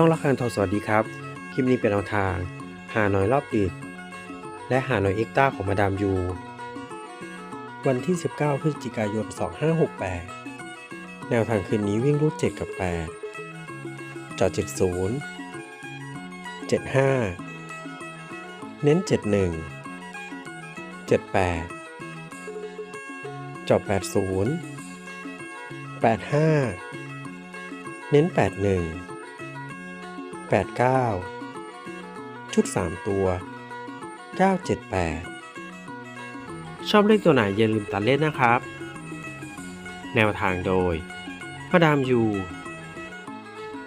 ช่องละครทองสวัสดีครับ คลิปนี้เป็นแนวทาง หาหน่อยรอบดึกและหาหน่อยเอ็กต้าของมาดามยู วันที่ 19 พฤศจิกายน 2568 แนวทางคืนนี้วิ่งรูด7 กับ 8 จอด 70 75 เน้น 71 78 จอบ80 85 เน้น 81 89 ชุด 3 ตัว 978 ชอบเลขตัวไหนอย่าลืมตัดเล่นนะครับ แนวทางโดยมาดามยู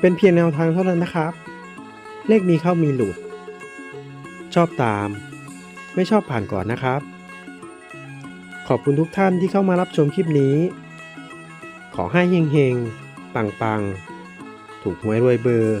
เป็นเพียงแนวทางเท่านั้นนะครับ เลขมีเข้ามีหลุด ชอบตาม ไม่ชอบผ่านก่อนนะครับ ขอบคุณทุกท่านที่เข้ามารับชมคลิปนี้ ขอให้เฮงๆ ปังๆ ถูกหวยรวยเบอร์